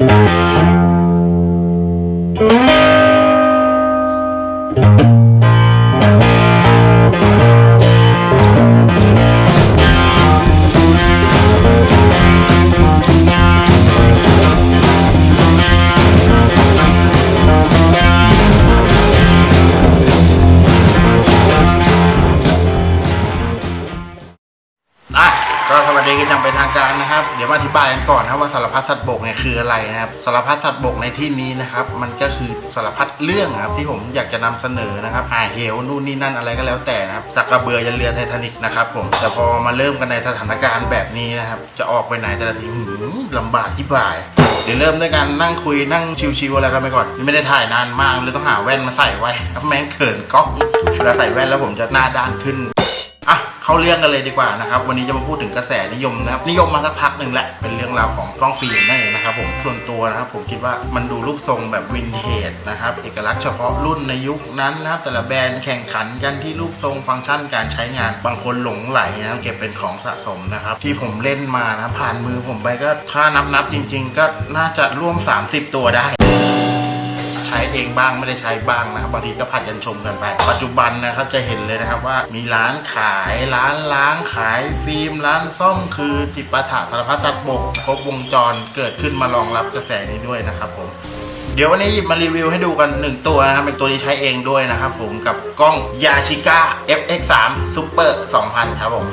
อ่ ธิบายกันก่อนนะว่าสารพัดสัตว์บกเนี่ยคืออะไรนะครับสารพัดสัตว์บกในที่นี้นะครับ มันก็คือสารพัดเรื่องครับที่ผมอยากจะนำเสนอนะครับหาเหวนู่นนี่นั่นอะไรก็แล้วแต่นะครับสักกระเบือยันเรือไททานิกนะครับผมแต่พอมาเริ่มกันในสถานการณ์แบบนี้นะครับจะออกไปไหนแต่ละทีหืมลำบากที่บ่ายเดี๋ยวเริ่มด้วยการนั่งคุยนั่งชิวๆอะไรกันไปก่อน ไม่ได้ถ่ายนานมากเลยต้องหาแว่นมาใส่ไว้แม่งเขินกล้องเวลาใส่แว่นแล้วผมจะหน้าด้านขึ้น เข้าเรื่องกันเลยดีกว่านะครับวันนี้จะมาพูดถึงกระแสนิยมนะครับนิยมมาสักพักหนึ่งแหละเป็นเรื่องราวของกล้องฟิล์มนั่นเองนะครับผมส่วนตัวนะครับผมคิดว่ามันดูรูปทรงแบบวินเทจนะครับเอกลักษณ์เฉพาะรุ่นในยุคนั้นนะครับแต่ละแบรนด์แข่งขันกันที่รูปทรงฟังก์ชันการใช้งานบางคนหลงไหลนะครับเก็บเป็นของสะสมนะครับที่ผมเล่นมานะผ่านมือผมไปก็ถ้านับนับๆจริง ๆ ก็น่าจะร่วม 30 ตัวได้ ใช้เองบ้างไม่ได้ใช้บ้างนะครับบางทีก็ผัดกันชมกันไป ปัจจุบันนะครับจะเห็นเลยนะครับว่ามีร้านขายร้านล้างขายฟิล์มร้านซ่อมคือจิปาถะสารพัดสัตว์บกครบวงจรเกิดขึ้นมารองรับกระแสนี้ด้วยนะครับผมเดี๋ยววันนี้หยิบมารีวิวให้ดูกัน 1 ตัวนะครับ เป็นตัวนี้ใช้เองด้วยนะครับผมกับกล้อง Yashica FX3 Super 2000 ครับผม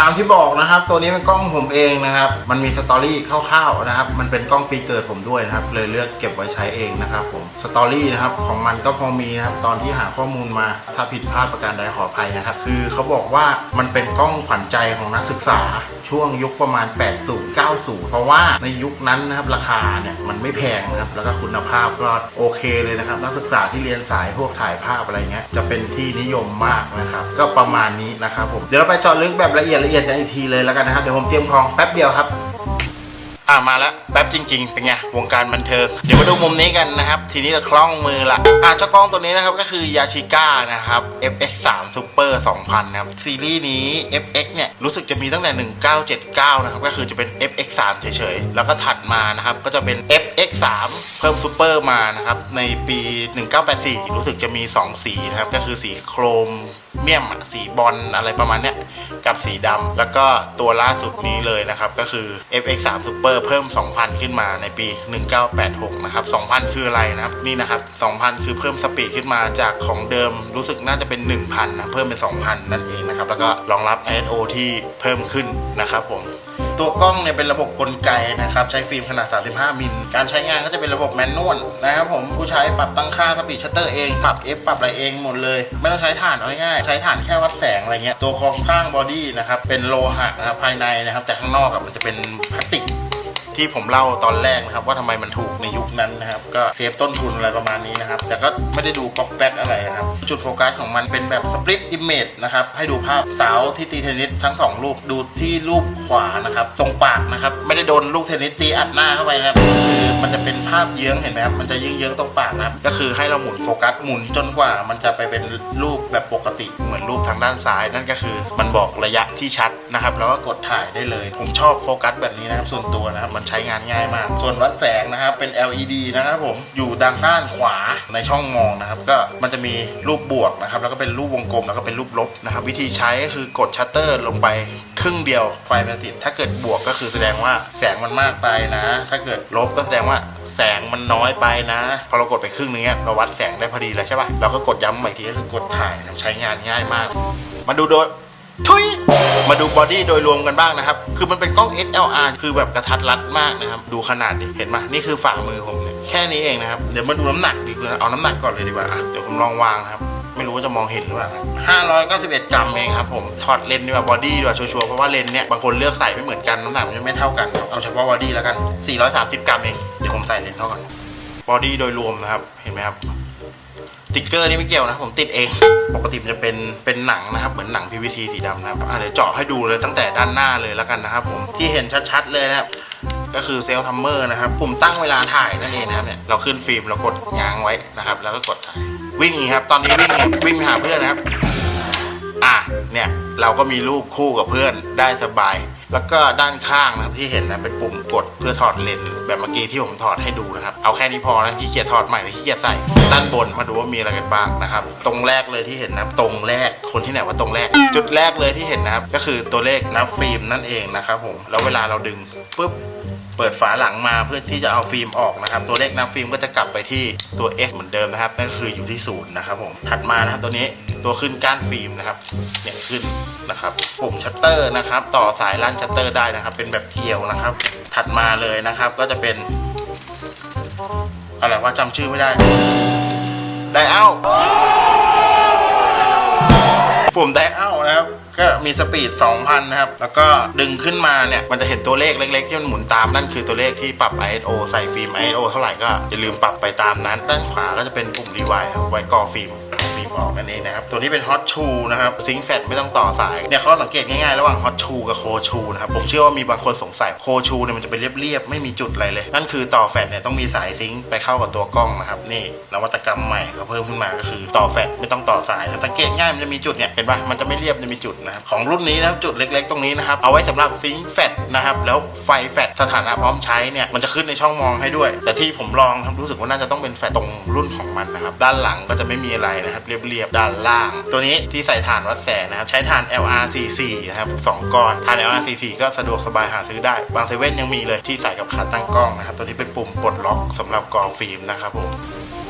ตามที่บอกนะครับ ตัวนี้เป็นกล้องผมเองนะครับ มันมีสตอรี่คร่าวๆนะครับ มันเป็นกล้องปีเกิดผมด้วยนะครับ เลยเลือกเก็บไว้ใช้เองนะครับผมสตอรี่นะครับของมันก็พอมีนะครับตอนที่หาข้อมูลมาถ้าผิดพลาดประการใดขออภัยนะครับ คือเขาบอกว่ามันเป็นกล้องขวัญใจของนักศึกษาช่วงยุคประมาณ 80 90 เพราะว่าในยุคนั้นนะครับราคาเนี่ยมันไม่แพงนะครับแล้วก็คุณภาพก็โอเคเลยนะครับ นักศึกษาที่เรียนสายพวกถ่ายภาพอะไรเงี้ยจะเป็นที่นิยมมากนะครับ ก็ประมาณนี้นะครับผมเดี๋ยวเราไปเจาะลึกแบบละเอียดละเอียดกันอีกทีเลยแล้วกันนะครับ เดี๋ยวผมเตรียมของแป๊บเดียวครับ อ่ามาแล้วแป๊บจริง ๆ เป็นไงวงการบันเทิงเดี๋ยวมาดูมุมนี้กันนะครับ ทีนี้เราคล่องมือละอ่าเจ้ากล้องตัวนี้นะครับก็คือ Yashica นะครับ FX3 Super 2000 นะครับ ซีรีส์นี้ FX เนี่ย รู้สึกจะมีตั้งแต่ 1979 นะครับ ก็คือจะเป็น FX3 เฉยๆ แล้วก็ถัดมานะครับ ก็จะเป็น FX3 เพิ่ม Super มานะครับ ในปี 1984 รู้สึกจะมี 2 สีนะครับ ก็คือสีโครมเมี่ยมสีบอลอะไรประมาณเนี้ยกับสีดำแล้วก็ตัวล่าสุดนี้เลยนะครับ ก็คือ FX3 Super เพิ่ม 2,000 ขึ้นมาในปี 1986 นะครับ 2,000 คืออะไรนะครับ นี่นะครับ 2,000 คือเพิ่มสปีดขึ้นมาจากของเดิมรู้สึกน่าจะเป็น 1,000 นะ เพิ่มเป็น 2,000 นั่นเองนะครับ แล้วก็รองรับ ISO ที่เพิ่มขึ้นนะครับผม ตัวกล้องเนี่ยเป็นระบบกลไกนะครับ ใช้ฟิล์มขนาด 35 มิล การใช้งานก็จะเป็นระบบแมนนวลนะครับผมผู้ใช้ปรับตั้งค่าสปีดชัตเตอร์เอง ปรับ F ปรับอะไรเองหมดเลย ไม่ต้องใช้ฐานเอาง่ายๆ ใช้ฐานแค่วัดแสงอะไรเงี้ย ตัวโครงสร้างบอดี้นะครับ เป็นโลหะนะครับภายในนะครับ แต่ข้างนอกอะมันจะเป็นพลาสติก ที่ผมเล่าตอนแรกนะครับ ว่าทำไมมันถูกในยุคนั้นนะครับ ก็เซฟต้นทุนอะไรประมาณนี้นะครับ แต่ก็ไม่ได้ดูป๊อกแป๊กอะไรนะครับ จุดโฟกัสของมันเป็นแบบสปริตอิมเมจนะครับ ให้ดูภาพสาวที่ตีเทนนิสทั้งสองรูปดูที่รูปขวานะครับ ตรงปากนะครับ ไม่ได้โดนลูกเทนนิสตีอัดหน้าเข้าไปนะครับคือมันจะเป็นภาพเยื้องเห็นไหมครับมันจะเยื้องๆตรงปากนะครับก็คือให้เราหมุนโฟกัสหมุนจนกว่า มันจะไปเป็นรูปแบบปกติเหมือนรูปทางด้านซ้ายนั่นก็คือ มันบอกระยะที่ชัดนะครับ แล้วก็กดถ่ายได้เลย ผมชอบโฟกัสแบบนี้นะครับส่วนตัวนะครับมันใช้งานง่ายมาก ส่วนวัดแสงนะครับเป็น LED นะครับผมอยู่ด้านด้านขวาในช่องมองนะครับ ก็มันจะมีรูปบวกนะครับ แล้วก็เป็นรูปวงกลมแล้วก็เป็นรูปลบนะครับ วิธีใช้ก็คือกดชัตเตอร์ลงไปครึ่งเดียวไฟมันติด ถ้าเกิดบวกก็คือแสดงว่าแสงมันมากไปนะ ถ้าเกิดลบก็แสดงว่าแสงมันน้อยไปนะ พอเรากดไปครึ่งนึงเนี่ยเราวัดแสงได้พอดีแล้วใช่ปะเราก็กดย้ำใหม่อีกทีก็คือกดถ่ายใช้งานง่ายมาก มาดูโดย ทุยมาดูบอดี้โดยรวมกันบ้างนะครับ คือมันเป็นกล้อง SLR คือแบบกระทัดรัดมากนะครับ ดูขนาดดิเห็นไหมนี่คือฝ่ามือผมเนี่ยแค่นี้เองนะครับ เดี๋ยวมาดูน้ำหนักดีกว่าเอาน้ำหนักก่อนเลยดีกว่าอะเดี๋ยวผมลองวางครับไม่รู้ว่าจะมองเห็นหรือเปล่า591 กรัมเองครับผมถอดเลนส์ดีกว่าบอดี้ดีกว่าชัวร์ๆเพราะว่าเลนส์เนี่ยบางคนเลือกใส่ไม่เหมือนกันน้ำหนักมันจะไม่เท่ากัน เอาเฉพาะบอดี้แล้วกัน 430 กรัมเองเดี๋ยวผมใส่เลนส์เข้าก่อนบอดี้โดยรวมนะครับ เห็นไหมครับ ติ๊กเกอร์นี่ไม่เกี่ยวนะ ผมติดเอง ปกติมันจะเป็นเป็นหนังนะครับ เหมือนหนัง PVC สีดำนะครับอะเดี๋ยวเจาะให้ดูเลยตั้งแต่ด้านหน้าเลยแล้วกันนะครับผมที่เห็นชัดๆเลยนะครับก็คือเซลล์ทัมเมอร์นะครับปุ่มตั้งเวลาถ่ายนั่นเองนะครับเนี่ยเราขึ้นฟิล์มเรากดง้างไว้นะครับ แล้วก็กดถ่ายวิ่งครับ ตอนนี้วิ่งวิ่งไปหาเพื่อนนะครับ อะเนี่ยเราก็มีรูปคู่กับเพื่อนได้สบาย แล้วก็ด้านข้างนะครับที่เห็นนะเป็นปุ่มกดเพื่อถอดเลนส์แบบเมื่อกี้ที่ผมถอดให้ดูนะครับ เอาแค่นี้พอนะขี้เกียจถอดใหม่หรือขี้เกียจใส่ ด้านบนมาดูว่ามีอะไรกันบ้างนะครับ ตรงแรกเลยที่เห็นนะตรงแรกคนที่ไหนว่าตรงแรก จุดแรกเลยที่เห็นนะครับก็คือตัวเลขนับฟิล์มนั่นเองนะครับผมแล้วเวลาเราดึงปุ๊บเปิดฝาหลังมาเพื่อที่จะเอาฟิล์มออกนะครับ ตัวเลขนับฟิล์มก็จะกลับไปที่ตัว S เหมือนเดิมนะครับนั่นคืออยู่ที่ศูนย์นะครับผมถัดมานะครับตัวนี้ ตัวขึ้นก้านฟิล์มนะครับเนี่ยขึ้นนะครับปุ่มชัตเตอร์นะครับ ต่อสายลั่นชัตเตอร์ได้นะครับ เป็นแบบเกียวนะครับ ถัดมาเลยนะครับก็จะเป็นอะไรว่าจำชื่อไม่ได้ ไดเอาปุ่มไดเอานะครับ ก็มีสปีด 2,000 นะครับ แล้วก็ดึงขึ้นมาเนี่ย มันจะเห็นตัวเลขเล็ก ๆ ที่มันหมุนตามนั่นคือตัวเลขที่ปรับ ISO ใส่ฟิล์ม ISO เท่าไหร่ก็อย่าลืมปรับไปตามนั้น ด้านขวาก็จะเป็นปุ่มรีไวล์ไว้ก่อฟิล์ม ออกนั่นเองนะครับ ตัวนี้เป็นฮอตชูนะครับซิงแฟตไม่ต้องต่อสายเนี่ยเขาสังเกตง่ายๆระหว่างฮอตชูกับโคชูนะครับผมเชื่อว่ามีบางคนสงสัยโคชูเนี่ยมันจะเป็นเรียบๆไม่มีจุดอะไรเลย นั่นคือต่อแฟตเนี่ยต้องมีสายซิงไปเข้ากับตัวกล้องนะครับนี่นวัตกรรมใหม่เขาเพิ่มขึ้นมาก็คือต่อแฟตไม่ต้องต่อสายสังเกตง่ายมันจะมีจุดเนี่ยเห็นปะมันจะไม่เรียบจะมีจุดนะครับของรุ่นนี้นะครับจุดเล็กๆ ตรงนี้นะครับเอาไว้สำหรับซิงแฟตนะครับแล้วไฟแฟตสถานะพร้อมใช้เนี่ยมันจะขึ้นในช่องมองให้ด้วย แต่ที่ผมลองครับรู้สึกว่าน่าจะต้องเป็นแฟตตรงรุ่นของมันนะครับด้านหลังก็จะไม่มีอะไรนะครับเรียบๆด้านล่าง ตัวนี้ที่ใส่ฐานวัดแสงนะครับ ใช้ฐาน LRCC นะครับสองก้อนฐาน LRCC ก็สะดวกสบายหาซื้อได้ บางเซเว่นยังมีเลยที่ใส่กับขาตั้งกล้องนะครับ ตัวนี้เป็นปุ่มปลดล็อกสำหรับกอฟิล์มนะครับผม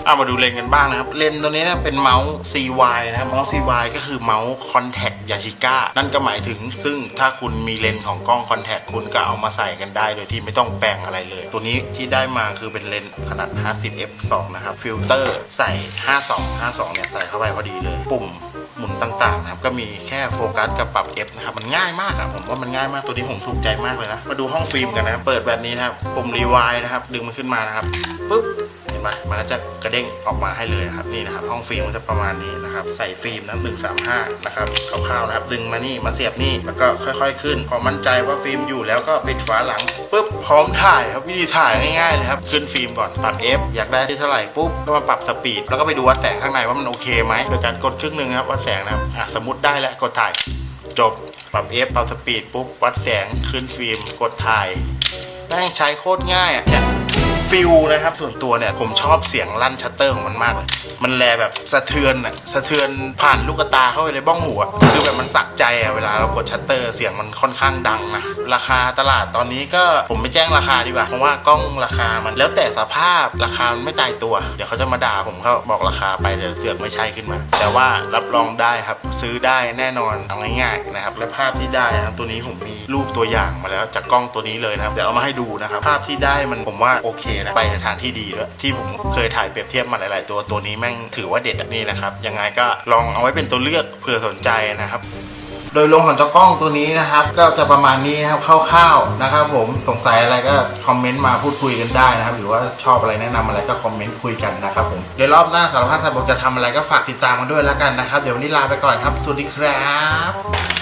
เอามาดูเลนกันบ้างนะครับ เลนตัวนี้เนะเป็นเมาส์ CY นะครับ เมาส์ CY ก็คือเมาส์ Contact Yashica นั่นก็หมายถึง ซึ่งถ้าคุณมีเลนของกล้อง Contact คุณก็เอามาใส่กันได้ โดยที่ไม่ต้องแปลงอะไรเลย ตัวนี้ที่ได้มาคือเป็นเลนขนาด 50 f 2 นะครับ ฟิลเตอร์ใส่ 52 52 เนี่ยใส่เข้าไปพอดีเลย ปุ่มหมุนต่างๆนะครับก็มีแค่โฟกัสกับปรับ F นะครับมันง่ายมากอะผมว่ามันง่ายมากตัวนี้ผมถูกใจมากเลยนะมาดูห้องฟิล์มกันนะเปิดแบบนี้นะครับปุ่มรีวายนะครับดึงมันขึ้นมานะครับปุ๊บ ไหมมันก็จะกระเด้งออกมาให้เลยนะครับนี่นะครับห้องฟิล์มมันจะประมาณนี้นะครับใส่ฟิล์มนะหนึ่งสามห้านะครับคร่าวๆนะครับดึงมานี่มาเสียบนี่แล้วก็ค่อยๆ ขึ้น พอมั่นใจว่าฟิล์มอยู่แล้วก็ปิดฝาหลังปุ๊บพร้อมถ่ายครับวิธีถ่ายง่ายๆเลยครับขึ้นฟิล์มก่อนปรับ F อยากได้ที่เท่าไหร่ปุ๊บก็มาปรับสปีดแล้วก็ไปดูวัดแสงข้างในว่ามันโอเคไหมโดยการกดครึ่งหนึ่งครับวัดแสงนะครับอะสมมติได้แล้วกดถ่ายจบปรับ F ปรับสปีดปุ๊บวัดแสงขึ้นฟิล์มกดถ่ายแม่งใช้โคตรง่ายอะเนี่ย ฟิลนะครับส่วนตัวเนี่ยผมชอบเสียงลั่นชัตเตอร์ของมันมากเลย มันแลแบบสะเทือนอะสะเทือนผ่านลูกตาเข้าไปเลยบ้องหัวคือแบบมันสักใจอะเวลาเรากดชัตเตอร์เสียงมันค่อนข้างดังนะราคาตลาดตอนนี้ก็ผมไม่แจ้งราคาดีกว่าเพราะว่ากล้องราคามันแล้วแต่สภาพราคามันไม่ตายตัว เดี๋ยวเขาจะมาด่าผมเขาบอกราคาไปเดี๋ยวเสือกไม่ใช่ขึ้นมา แต่ว่ารับรองได้ครับซื้อได้แน่นอนเอาง่ายๆนะครับและภาพที่ได้นะครับตัวนี้ผมมีรูปตัวอย่างมาแล้วจากกล้องตัวนี้เลยนะครับเดี๋ยวเอามาให้ดูนะครับภาพที่ได้มันผมว่าโอเคนะไปในทางที่ดีด้วยที่ผมเคยถ่ายเปรียบเทียบมาหลาย ๆ ตัวตัวนี้แม่งถือว่าเด็ดนนี้นะครับ ยังไงก็ลองเอาไว้เป็นตัวเลือกเผื่อสนใจนะครับโดยรงของจอกล้องตัวนี้นะครับ ก็จะประมาณนี้นะครับคร่าวๆนะครับ ผมสงสัยอะไรก็คอมเมนต์มาพูดคุยกันได้นะครับ หรือว่าชอบอะไรแนะนำอะไรก็คอมเมนต์คุยกันนะครับผมเดี๋ยวรอบหน้าสารพัดสายบอกจะทำอะไรก็ฝากติดตามกันด้วยแล้วกันนะครับ เดี๋ยววันนี้ลาไปก่อนครับ สวัสดีครับ